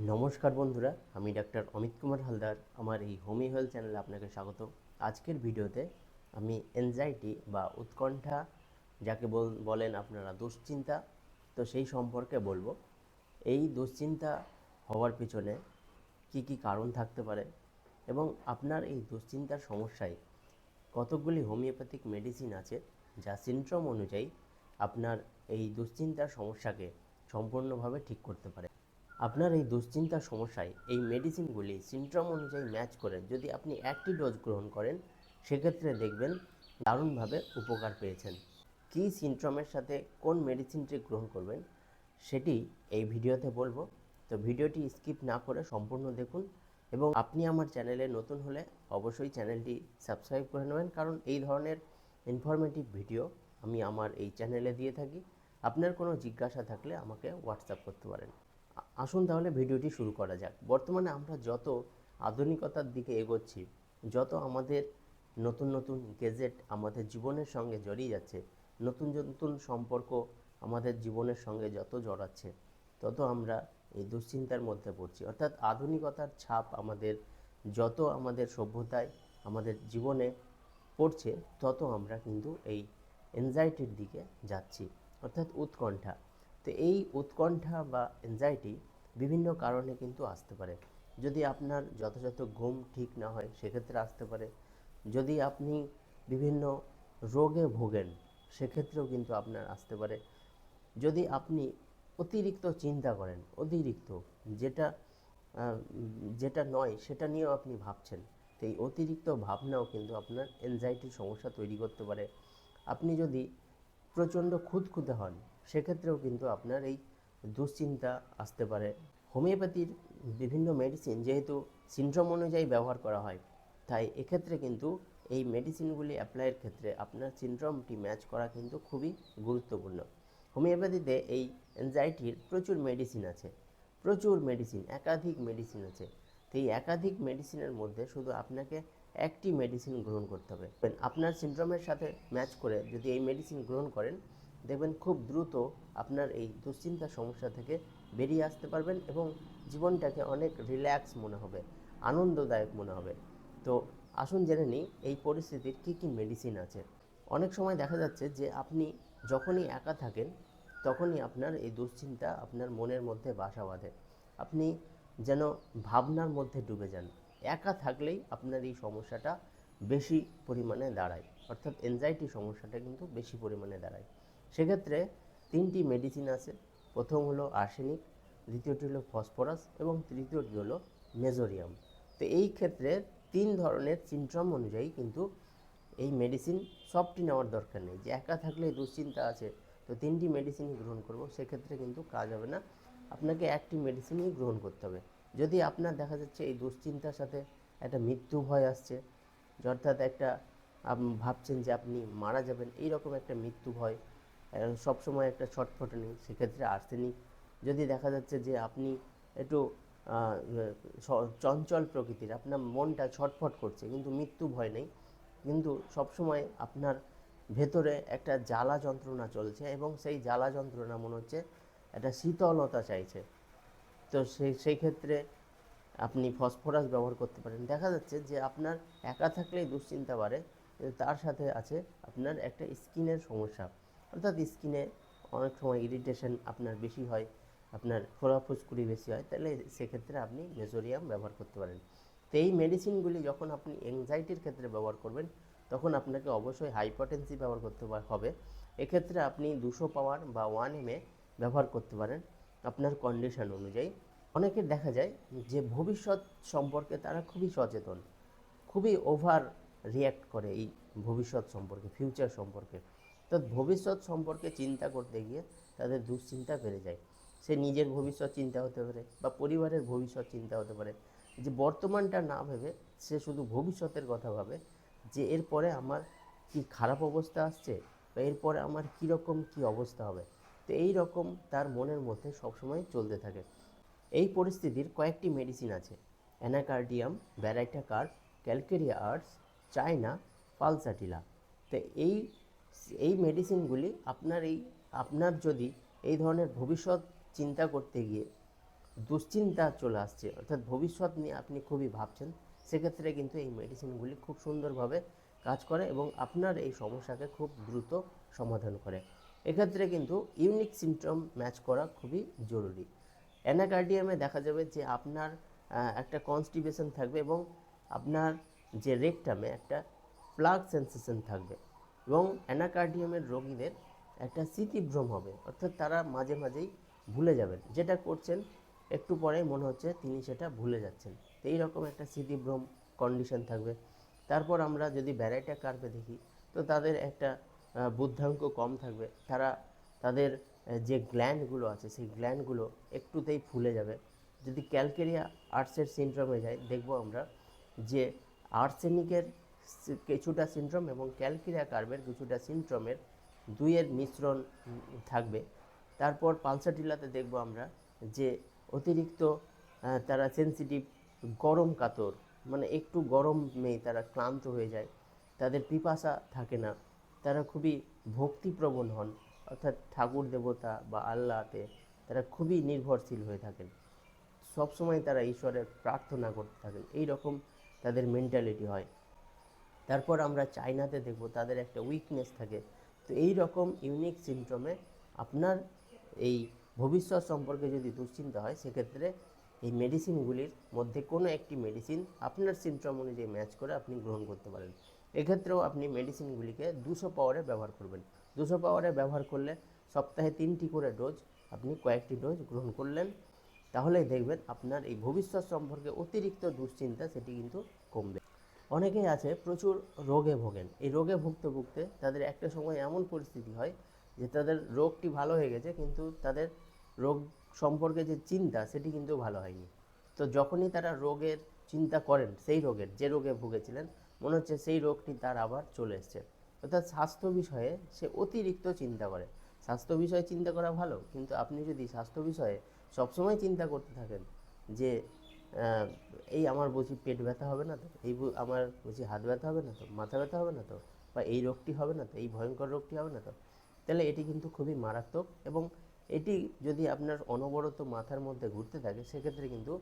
নমস্কার বন্ধুরা, আমি ডাক্তার অমিত কুমার হালদার, আমার এই হোমি হেলথ চ্যানেলে আপনাকে স্বাগত আজকের ভিডিওতে আমি এনজাইটি বা উৎকণ্ঠা যাকে বল- বলেন আপনারা, দুশ্চিন্তা, তো সেই সম্পর্কে বলব। এই দুশ্চিন্তা হওয়ার পিছনে কি কি কারণ থাকতে পারে এবং আপনার এই দুশ্চিন্তার সমস্যায় কতকগুলি হোমিওপ্যাথিক মেডিসিন আছে যা সিনড্রোম অনুযায়ী আপনার এই দুশ্চিন্তার সমস্যাকে সম্পূর্ণভাবে ঠিক করতে পারে। আপনার এই দুশ্চিন্তার সমস্যায় এই মেডিসিনগুলি সিনড্রোম অনুযায়ী ম্যাচ করে যদি আপনি একটি ডোজ গ্রহণ করেন, সেক্ষেত্রে দেখবেন দারুণভাবে উপকার পেয়েছেন। কী সিনড্রোমের সাথে কোন মেডিসিনটি গ্রহণ করবেন, সেটি এই ভিডিওতে বলব। তো ভিডিওটি স্কিপ না করে সম্পূর্ণ দেখুন এবং আপনি আমার চ্যানেলে নতুন হলে অবশ্যই চ্যানেলটি সাবস্ক্রাইব করে নেবেন, কারণ এই ধরনের ইনফরমেটিভ ভিডিও আমি আমার এই চ্যানেলে দিয়ে থাকি। আপনার কোনো জিজ্ঞাসা থাকলে আমাকে হোয়াটসঅ্যাপ করতে পারেন। আসুন তাহলে ভিডিওটি শুরু করা যাক। বর্তমানে আমরা যত আধুনিকতার দিকে এগোচ্ছি, যত আমাদের নতুন নতুন গেজেট আমাদের জীবনের সঙ্গে জড়িয়ে যাচ্ছে, নতুন নতুন সম্পর্ক আমাদের জীবনের সঙ্গে যত জড়াচ্ছে, তত আমরা এই দুশ্চিন্তার মধ্যে পড়ছি। অর্থাৎ আধুনিকতার ছাপ আমাদের, যত আমাদের সভ্যতায় আমাদের জীবনে পড়ছে, তত আমরা কিন্তু এই এনজাইটির দিকে যাচ্ছি। অর্থাৎ উৎকণ্ঠা। তো এই উৎকণ্ঠা বা এনজাইটি বিভিন্ন কারণে কিন্তু আসতে পারে। যদি আপনার যথাযথ ঘুম ঠিক না হয়, সেক্ষেত্রে আসতে পারে। যদি আপনি বিভিন্ন রোগে ভোগেন, সেক্ষেত্রেও কিন্তু আপনার আসতে পারে। যদি আপনি অতিরিক্ত চিন্তা করেন, অতিরিক্ত যেটা যেটা নয়, সেটা নিয়েও আপনি ভাবছেন, তো এই অতিরিক্ত ভাবনাও কিন্তু আপনার এনজাইটির সমস্যা তৈরি করতে পারে। আপনি যদি প্রচণ্ড খুঁতখুঁতে হন সেক্ষেত্রেও কিন্তু আপনার এই দুশ্চিন্তা আসতে পারে। হোমিওপ্যাথির বিভিন্ন মেডিসিন যেহেতু সিনড্রোম অনুযায়ী ব্যবহার করা হয়, তাই এক্ষেত্রে কিন্তু এই মেডিসিনগুলি অ্যাপ্লাইয়ের ক্ষেত্রে আপনার সিনড্রোমটি ম্যাচ করা কিন্তু খুবই গুরুত্বপূর্ণ। হোমিওপ্যাথিতে এই অ্যাংজাইটির প্রচুর মেডিসিন আছে, প্রচুর মেডিসিন একাধিক মেডিসিন আছে। তো এই একাধিক মেডিসিনের মধ্যে শুধু আপনাকে একটি মেডিসিন গ্রহণ করতে হবে। আপনার সিনড্রোমের সাথে ম্যাচ করে যদি এই মেডিসিন গ্রহণ করেন দেখবেন খুব দ্রুত আপনার এই দুশ্চিন্তার সমস্যা থেকে বেরিয়ে আসতে পারবেন এবং জীবনটাকে অনেক রিল্যাক্স মনে হবে, আনন্দদায়ক মনে হবে। তো আসুন জেনে নিই, এই পরিস্থিতির কী কী মেডিসিন আছে? অনেক সময় দেখা যাচ্ছে যে আপনি যখনই একা থাকেন, তখনই আপনার এই দুশ্চিন্তা আপনার মনের মধ্যে বাসা বাঁধে। আপনি যেন ভাবনার মধ্যে ডুবে যান। একা থাকলেই আপনার এই সমস্যাটা বেশি পরিমাণে দাঁড়ায়। অর্থাৎ এনজাইটি সমস্যাটা কিন্তু বেশি পরিমাণে দাঁড়ায়। সেক্ষেত্রে তিনটি মেডিসিন আছে। প্রথম হলো আর্সেনিক দ্বিতীয়টি হলো ফসফরাস এবং তৃতীয়টি হলো মেজোরিয়াম তো এই ক্ষেত্রে তিন ধরনের সিনড্রোম অনুযায়ী কিন্তু এই মেডিসিন সবটি নেওয়ার দরকার নেই। যে একা থাকলে দুশ্চিন্তা আছে, তো তিনটি মেডিসিনই গ্রহণ করব, সেক্ষেত্রে কিন্তু কাজ হবে না। আপনাকে একটি মেডিসিনই গ্রহণ করতে হবে। যদি আপনার দেখা যাচ্ছে এই দুশ্চিন্তার সাথে একটা মৃত্যু ভয় আসছে অর্থাৎ একটা ভাবছেন যে আপনি মারা যাবেন এই রকম একটা মৃত্যু ভয় সবসময় একটা ছটফটে নেই, সেক্ষেত্রে আর্সেনিক যদি দেখা যাচ্ছে যে আপনি একটু চঞ্চল প্রকৃতির, আপনার মনটা ছটফট করছে, কিন্তু মৃত্যু ভয় নেই, কিন্তু সবসময় আপনার ভেতরে একটা জ্বালা যন্ত্রণা চলছে এবং সেই জ্বালা যন্ত্রণা মনে হচ্ছে একটা শীতলতা চাইছে। তো সেই সেই ক্ষেত্রে আপনি ফসফরাস ব্যবহার করতে পারেন। দেখা যাচ্ছে যে আপনার একা থাকলেই দুশ্চিন্তা বাড়ে তার সাথে আছে আপনার একটা স্কিনের সমস্যা। অর্থাৎ স্কিনে অনেক সময় ইরিটেশন আপনার বেশি হয়, আপনার ফোড়া ফুসকুড়ি বেশি হয়, তাহলে সেক্ষেত্রে আপনি মেজোরিয়াম ব্যবহার করতে পারেন। তো এই মেডিসিনগুলি যখন আপনি এংজাইটির ক্ষেত্রে ব্যবহার করবেন, তখন আপনাকে অবশ্যই হাইপোটেন্সি ব্যবহার করতে হবে। এক্ষেত্রে আপনি দুশো পাওয়ার বা ওয়ান এমএ ব্যবহার করতে পারেন আপনার কন্ডিশন অনুযায়ী। অনেকের দেখা যায় যে ভবিষ্যৎ সম্পর্কে তারা খুবই সচেতন, খুবই ওভার রিয়্যাক্ট করে এই ভবিষ্যৎ সম্পর্কে ফিউচার সম্পর্কে। তো ভবিষ্যৎ সম্পর্কে চিন্তা করতে গিয়ে তাদের দুশ্চিন্তা বেড়ে যায়। সে নিজের ভবিষ্যৎ চিন্তা হতে পারে বা পরিবারের ভবিষ্যৎ চিন্তা হতে পারে। যে বর্তমানটা না ভেবে সে শুধু ভবিষ্যতের কথা ভাবে যে এরপরে আমার কি খারাপ অবস্থা আসছে বা এরপরে আমার কীরকম কি অবস্থা হবে। তো এই রকম তার মনের মধ্যে সবসময় চলতে থাকে। এই পরিস্থিতির কয়েকটি মেডিসিন আছে। Anacardium baryta carb calcarea arts, China, pulsatilla. তো এই এই মেডিসিনগুলি আপনার এই, আপনার যদি এই ধরনের ভবিষ্যৎ চিন্তা করতে গিয়ে দুশ্চিন্তা চলে আসছে, অর্থাৎ ভবিষ্যৎ নিয়ে আপনি খুবই ভাবছেন, সেক্ষেত্রে কিন্তু এই মেডিসিনগুলি খুব সুন্দরভাবে কাজ করে এবং আপনার এই সমস্যাকে খুব দ্রুত সমাধান করে। এক্ষেত্রে কিন্তু ইউনিক সিমটম ম্যাচ করা খুবই জরুরি। অ্যানাকার্ডিয়ামে দেখা যাবে যে আপনার একটা কনস্টিপেশন থাকবে এবং আপনার যে রেকটামে একটা প্লাগ সেন্সেশন থাকবে। এবং অ্যানাকার্ডিয়ামের রোগীদের একটা স্মৃতিভ্রম হবে। অর্থাৎ তারা মাঝে মাঝেই ভুলে যাবেন। যেটা করছেন, একটু পরেই মনে হচ্ছে তিনি সেটা ভুলে যাচ্ছেন। তো এইরকম একটা স্মৃতিভ্রম কন্ডিশন থাকবে। তারপর আমরা যদি ব্যারাইটা কার্ভে দেখি, তো তাদের একটা বুদ্ধাঙ্ক কম থাকবে। তারা তাদের যে গ্ল্যান্ডগুলো আছে, সেই গ্ল্যান্ডগুলো একটুতেই ফুলে যাবে। যদি ক্যালকেরিয়া আর্টসের সিনড্রোমে যাই, দেখব আমরা যে আর্সেনিকের কিছুটা সিনড্রোম এবং ক্যালকিরা কার্ভের কিছুটা সিনড্রোমের দুইয়ের মিশ্রণ থাকবে। তারপর পালসাটিলাতে দেখব আমরা যে অতিরিক্ত তারা সেনসিটিভ গরম কাতর মানে একটু গরমেই তারা ক্লান্ত হয়ে যায়, তাদের পিপাসা থাকে না, তারা খুবই ভক্তিপ্রবণ হন, অর্থাৎ ঠাকুর দেবতা বা আল্লাহতে তারা খুবই নির্ভরশীল হয়ে থাকেন। সবসময় তারা ঈশ্বরের প্রার্থনা করতে থাকেন এই রকম তাদের মেন্টালিটি হয়। তারপর আমরা চায়নাতে দেখব তাদের একটা উইকনেস থাকে। তো এই রকম ইউনিক সিমটমে আপনার এই ভবিষ্যৎ সম্পর্কে যদি দুশ্চিন্তা হয়, সেক্ষেত্রে এই মেডিসিনগুলির মধ্যে কোনো একটি মেডিসিন আপনার সিমটম অনুযায়ী ম্যাচ করে আপনি গ্রহণ করতে পারেন। এক্ষেত্রেও আপনি মেডিসিনগুলিকে দুশো পাওয়ারে ব্যবহার করবেন। দুশো পাওয়ারে ব্যবহার করলে সপ্তাহে তিনটি করে ডোজ আপনি কয়েকটি ডোজ গ্রহণ করলেন। তাহলেই দেখবেন আপনার এই ভবিষ্যৎ সম্পর্কে অতিরিক্ত দুশ্চিন্তা সেটি কিন্তু কমবে। অনেকেই আছে প্রচুর রোগে ভোগেন। এই রোগে ভুগতে ভুগতে তাদের একটা সময় এমন পরিস্থিতি হয় যে তাদের রোগটি ভালো হয়ে গেছে, কিন্তু তাদের রোগ সম্পর্কে যে চিন্তা সেটি কিন্তু ভালো হয়নি। তো যখনই তারা রোগের চিন্তা করেন, সেই রোগের, যে রোগে ভুগেছিলেন, মনে হচ্ছে সেই রোগটি তার আবার চলে এসছে। অর্থাৎ স্বাস্থ্য বিষয়ে সে অতিরিক্ত চিন্তা করে। স্বাস্থ্য বিষয়ে চিন্তা করা ভালো, কিন্তু আপনি যদি স্বাস্থ্য বিষয়ে সবসময় চিন্তা করতে থাকেন যে এই আমার বুঝি পেট ব্যথা হবে না তো? এই আমার বুঝি হাত ব্যথা হবে না তো? মাথা ব্যথা হবে না তো? বা এই রোগটি হবে না তো? এই ভয়ঙ্কর রোগটি হবে না তো? তাহলে এটি কিন্তু খুবই মারাত্মক এবং এটি যদি আপনার অনবরত মাথার মধ্যে ঘুরতে থাকে, সেক্ষেত্রে কিন্তু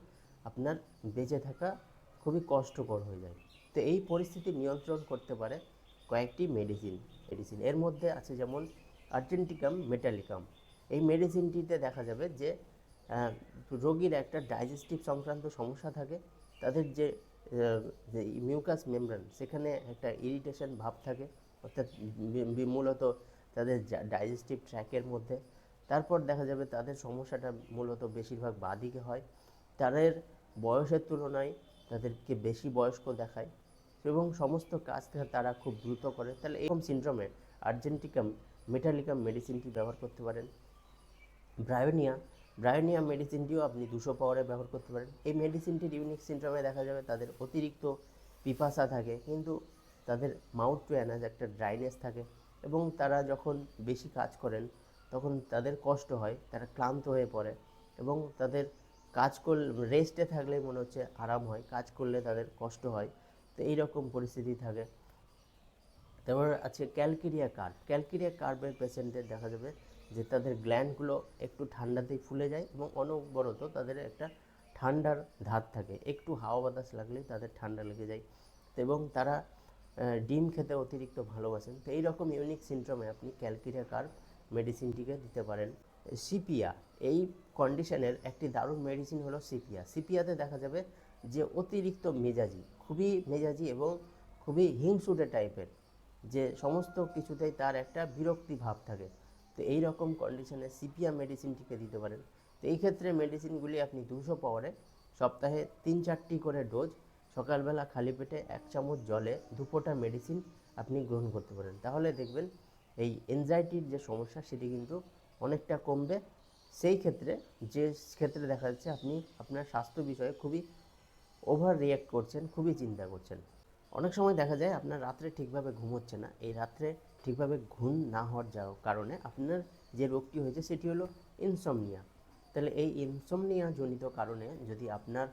আপনার বেঁচে থাকা খুবই কষ্টকর হয়ে যায়। তো এই পরিস্থিতি নিয়ন্ত্রণ করতে পারে কয়েকটি মেডিসিন মেডিসিন এর মধ্যে আছে যেমন আর্জেন্টিকাম মেটালিকাম এই মেডিসিনটিতে দেখা যাবে যে রোগীর একটা ডাইজেস্টিভ সংক্রান্ত সমস্যা থাকে, তাদের যে মিউকাস মেমব্রেন সেখানে একটা ইরিটেশন ভাব থাকে, অর্থাৎ মূলত তাদের ডাইজেস্টিভ ট্র্যাকের মধ্যে। তারপর দেখা যাবে তাদের সমস্যাটা মূলত বেশিরভাগ বাদিকে হয়। তাদের বয়সের তুলনায় তাদেরকে বেশি বয়স্ক দেখায় এবং সমস্ত কাজ তারা খুব দ্রুত করে। তাহলে এরকম সিনড্রোমে আর্জেন্টিকাম মেটালিকাম মেডিসিনটি ব্যবহার করতে পারেন। ব্রায়োনিয়া ব্রায়োনিয়া মেডিসিনটিও আপনি দুশো পাওয়ারে ব্যবহার করতে পারেন। এই মেডিসিনটির ইউনিক সিনড্রোমে দেখা যাবে তাদের অতিরিক্ত পিপাসা থাকে, কিন্তু তাদের মাউথ টু অ্যানাজ একটা ড্রাইনেস থাকে এবং তারা যখন বেশি কাজ করেন, তখন তাদের কষ্ট হয়, তারা ক্লান্ত হয়ে পড়ে এবং তাদের কাজ করলে রেস্টে থাকলে মনে হচ্ছে আরাম হয়, কাজ করলে তাদের কষ্ট হয়। তো এই রকম পরিস্থিতি থাকে। তারপর আছে ক্যালকেরিয়া কার্ভ ক্যালকেরিয়া কার্ভের পেশেন্টদের দেখা যাবে যে তাদের গ্ল্যান্ডগুলো একটু ঠান্ডাতেই ফুলে যায় এবং অনবরত তাদের একটা ঠান্ডার ধাত থাকে। একটু হাওয়া বাতাস লাগলেই তাদের ঠান্ডা লেগে যায়। এবং তারা ডিম খেতে অতিরিক্ত ভালোবাসেন। তো এইরকম ইউনিক সিনড্রোমে আপনি ক্যালকেরিয়া কার্ভ মেডিসিনটিকে দিতে পারেন। সিপিয়া এই কন্ডিশনের একটি দারুণ মেডিসিন হলো সিপিয়া সিপিয়াতে দেখা যাবে যে অতিরিক্ত মেজাজি, খুবই মেজাজি এবং খুবই হিংসুটে টাইপের যে সমস্ত কিছুতেই তার একটা বিরক্তি ভাব থাকে। তো এই রকম কন্ডিশনে সিপিয়া মেডিসিনটিকে দিতে পারেন। তো এই ক্ষেত্রে মেডিসিনগুলি আপনি দুশো পাওয়ারে সপ্তাহে তিন চারটি করে ডোজ সকালবেলা খালি পেটে এক চামচ জলে দুপোটা মেডিসিন আপনি গ্রহণ করতে পারেন। তাহলে দেখবেন এই এনজাইটির যে সমস্যা, সেটি কিন্তু অনেকটা কমবে। সেই ক্ষেত্রে, যে ক্ষেত্রে দেখা যাচ্ছে আপনি আপনার স্বাস্থ্য বিষয়ে খুবই ওভার রিয়াক্ট করছেন, খুবই চিন্তা করছেন। অনেক সময় দেখা যায় আপনার রাত্রে ঠিকভাবে ঘুম হচ্ছে না। এই রাত্রে ঠিকভাবে ঘুম না হওয়ার যাওয়ার কারণে আপনার যে রোগটি হয়েছে সেটি হলো ইনসমনিয়া তাহলে এই ইনসমনিয়া জনিত কারণে যদি আপনার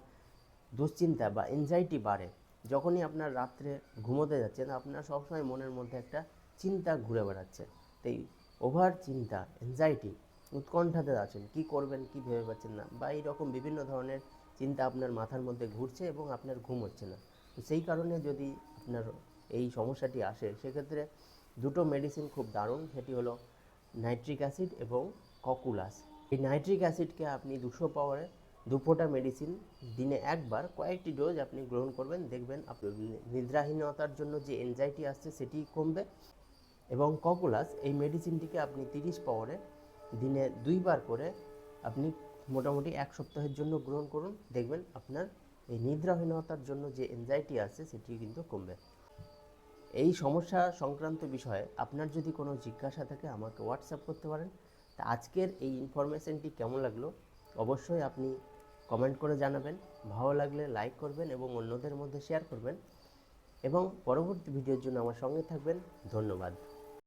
দুশ্চিন্তা বা এনজাইটি বাড়ে, যখনই আপনার রাত্রে ঘুমোতে যাচ্ছেন, আপনার সবসময় মনের মধ্যে একটা চিন্তা ঘুরে বেড়াচ্ছে। তো এই ওভার চিন্তা এনজাইটি উৎকণ্ঠাতে আছেন, কি করবেন, কি ভেবে পাচ্ছেন না, বা এইরকম বিভিন্ন ধরনের চিন্তা আপনার মাথার মধ্যে ঘুরছে এবং আপনার ঘুম হচ্ছে না। তো সেই কারণে যদি আপনার এই সমস্যাটি আসে, সেক্ষেত্রে দুটো মেডিসিন খুব দারুণ, সেটি হলো নাইট্রিক অ্যাসিড এবং ককুলাস এই নাইট্রিক অ্যাসিডকে আপনি দুশো পাওয়ারে দুপোটা মেডিসিন দিনে একবার কয়েকটি ডোজ আপনি গ্রহণ করবেন। দেখবেন আপনার নিদ্রাহীনতার জন্য যে এনজাইটি আসছে সেটি কমবে এবং ককুলাস এই মেডিসিনটিকে আপনি তিরিশ পাওয়ারে দিনে দুইবার করে আপনি মোটামুটি এক সপ্তাহের জন্য গ্রহণ করুন। দেখবেন আপনার এই নিদ্রাহীনতার জন্য যে এনজাইটি আছে সেটি কিন্তু কমবে। এই সমস্যা সংক্রান্ত বিষয়ে আপনার যদি কোনো জিজ্ঞাসা থাকে, আমাকে হোয়াটসঅ্যাপ করতে পারেন। তা আজকের এই ইনফরমেশানটি কেমন লাগল, অবশ্যই আপনি কমেন্ট করে জানাবেন। ভালো লাগলে লাইক করবেন এবং অন্যদের মধ্যে শেয়ার করবেন। এবং পরবর্তী ভিডিওর জন্য আমার সঙ্গে থাকবেন। ধন্যবাদ।